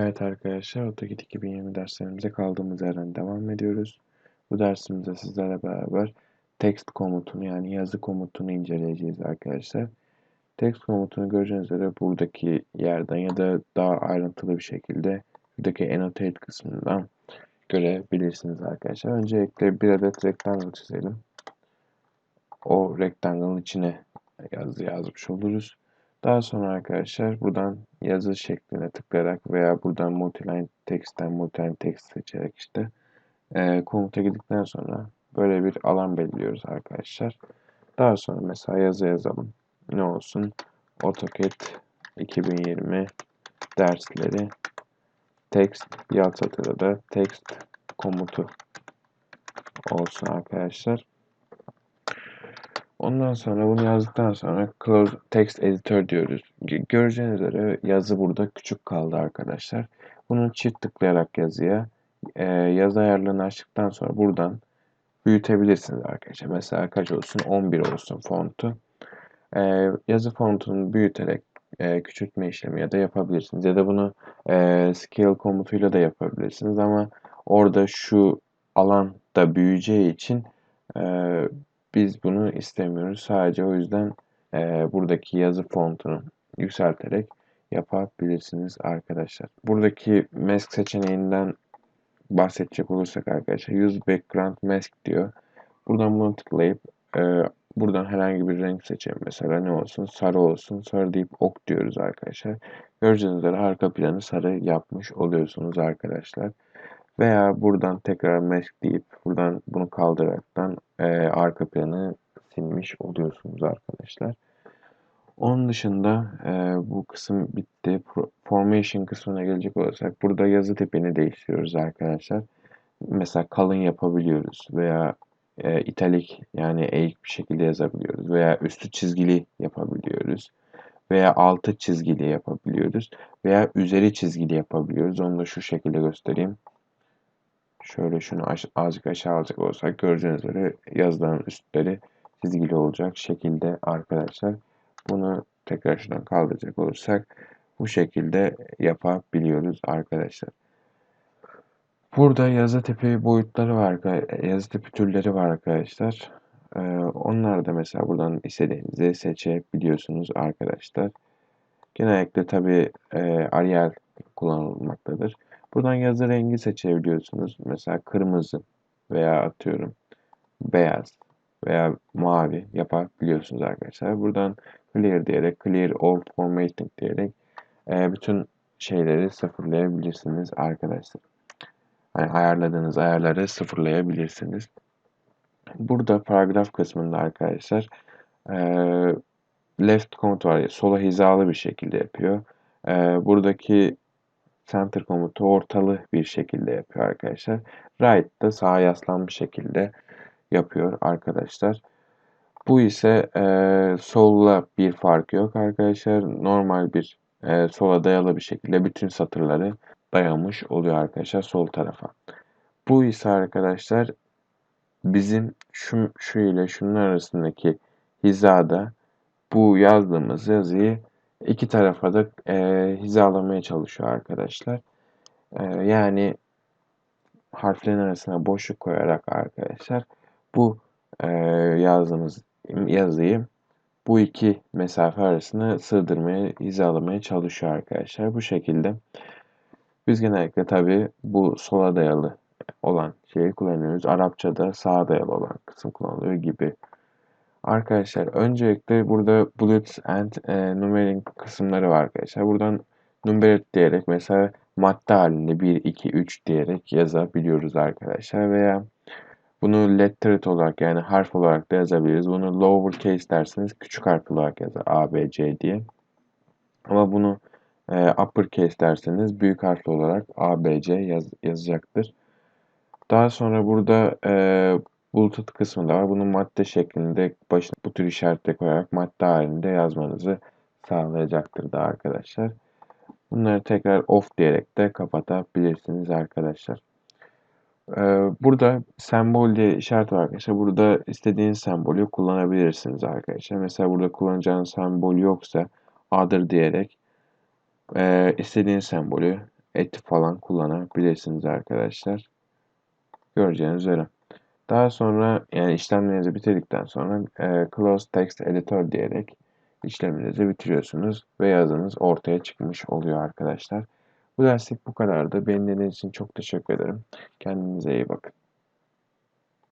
Evet arkadaşlar, AutoCAD 2020 derslerimize kaldığımız yerden devam ediyoruz. Bu dersimizde sizlerle beraber text komutunu yani yazı komutunu inceleyeceğiz arkadaşlar. Text komutunu göreceğiniz üzere buradaki yerden ya da daha ayrıntılı bir şekilde buradaki annotate kısmından görebilirsiniz arkadaşlar. Öncelikle bir adet rectangle çizelim. O rectangle'ın içine yazı yazmış oluruz. Daha sonra arkadaşlar buradan yazı şekline tıklayarak veya buradan multiline text'ten multiline text seçerek işte e, komuta girdikten sonra böyle bir alan belirliyoruz arkadaşlar. Daha sonra mesela yazı yazalım. Ne olsun? AutoCAD 2020 dersleri text satırda da text komutu olsun arkadaşlar. Ondan sonra bunu yazdıktan sonra Close Text Editor diyoruz. Göreceğiniz üzere yazı burada küçük kaldı arkadaşlar. Bunu çift tıklayarak yazıya e, yazı ayarlarını açtıktan sonra buradan büyütebilirsiniz arkadaşlar. Mesela kaç olsun? 11 olsun fontu. E, yazı fontunu büyüterek e, küçültme işlemi ya da yapabilirsiniz. Ya da bunu e, scale komutuyla da yapabilirsiniz ama orada şu alan da büyüyeceği için e, biz bunu istemiyoruz. Sadece o yüzden e, buradaki yazı fontunu yükselterek yapabilirsiniz arkadaşlar. Buradaki mask seçeneğinden bahsedecek olursak arkadaşlar use background mask diyor. Buradan bunu tıklayıp e, buradan herhangi bir renk seçelim. Mesela ne olsun? Sarı olsun. Sarı deyip ok diyoruz arkadaşlar. Göreceğiniz üzere arka planı sarı yapmış oluyorsunuz arkadaşlar. Veya buradan tekrar mask deyip buradan bunu kaldıraraktan e, arka planı silmiş oluyorsunuz arkadaşlar. Onun dışında e, bu kısım bitti. Formation kısmına gelecek olursak burada yazı tipini değiştiriyoruz arkadaşlar. Mesela kalın yapabiliyoruz veya e, italik yani eğik bir şekilde yazabiliyoruz veya üstü çizgili yapabiliyoruz veya altı çizgili yapabiliyoruz veya üzeri çizgili yapabiliyoruz. Onu da şu şekilde göstereyim. Şöyle şunu azıcık aşağı alacak olsak göreceğiniz üzere yazıların üstleri çizgili olacak şekilde arkadaşlar. Bunu tekrar şuradan kaldıracak olursak bu şekilde yapabiliyoruz arkadaşlar. Burada yazı tipi boyutları var, yazı tipi türleri var arkadaşlar. Ee, onlar da mesela buradan istediğinizi seçebiliyorsunuz arkadaşlar. Genellikle tabi e, Arial kullanılmaktadır. Buradan yazı rengi seçebiliyorsunuz. Mesela kırmızı veya atıyorum beyaz veya mavi yapabiliyorsunuz arkadaşlar. Buradan clear diyerek, clear all formatting diyerek e, bütün şeyleri sıfırlayabilirsiniz arkadaşlar. Yani ayarladığınız ayarları sıfırlayabilirsiniz. Burada paragraf kısmında arkadaşlar e, left komut var. Sola hizalı bir şekilde yapıyor. E, buradaki center komutu ortalı bir şekilde yapıyor arkadaşlar. Right da sağa yaslanmış şekilde yapıyor arkadaşlar. Bu ise e, solla bir fark yok arkadaşlar. Normal bir e, sola dayalı bir şekilde bütün satırları dayamış oluyor arkadaşlar sol tarafa. Bu ise arkadaşlar bizim şu, şu ile şunun arasındaki hizada bu yazdığımız yazıyı iki tarafa da e, hizalamaya çalışıyor arkadaşlar. E, yani harflerin arasına boşluk koyarak arkadaşlar bu e, yazdığımız yazıyı bu iki mesafe arasına sığdırmaya, hizalamaya çalışıyor arkadaşlar. Bu şekilde biz genellikle tabi bu sola dayalı olan şeyi kullanıyoruz. Arapçada sağa dayalı olan kısım kullanılıyor gibi. Arkadaşlar öncelikle burada bullets and e, numbering kısımları var arkadaşlar. Buradan numeret diyerek mesela madde halinde 1, 2, 3 diyerek yazabiliyoruz arkadaşlar. Veya bunu lettered olarak yani harf olarak da yazabiliriz. Bunu lowercase derseniz küçük harf olarak yazar A, B, C diye. Ama bunu e, uppercase derseniz büyük harfli olarak A, B, C yaz, yazacaktır. Daha sonra burada e, Bluetooth kısmı da var. Bunu madde şeklinde başına bu tür işaretle koyarak madde halinde yazmanızı sağlayacaktır da arkadaşlar. Bunları tekrar off diyerek de kapatabilirsiniz arkadaşlar. Ee, burada sembol diye işaret var arkadaşlar. Burada istediğiniz sembolü kullanabilirsiniz arkadaşlar. Mesela burada kullanacağınız sembol yoksa other diyerek e, istediğiniz sembolü eti falan kullanabilirsiniz arkadaşlar. Göreceğiniz üzere. Daha sonra yani işlemlerinizi bitirdikten sonra e, Close Text Editor diyerek işleminizi bitiriyorsunuz ve yazınız ortaya çıkmış oluyor arkadaşlar. Bu derslik bu kadardı. Beni dinlediğiniz için çok teşekkür ederim. Kendinize iyi bakın.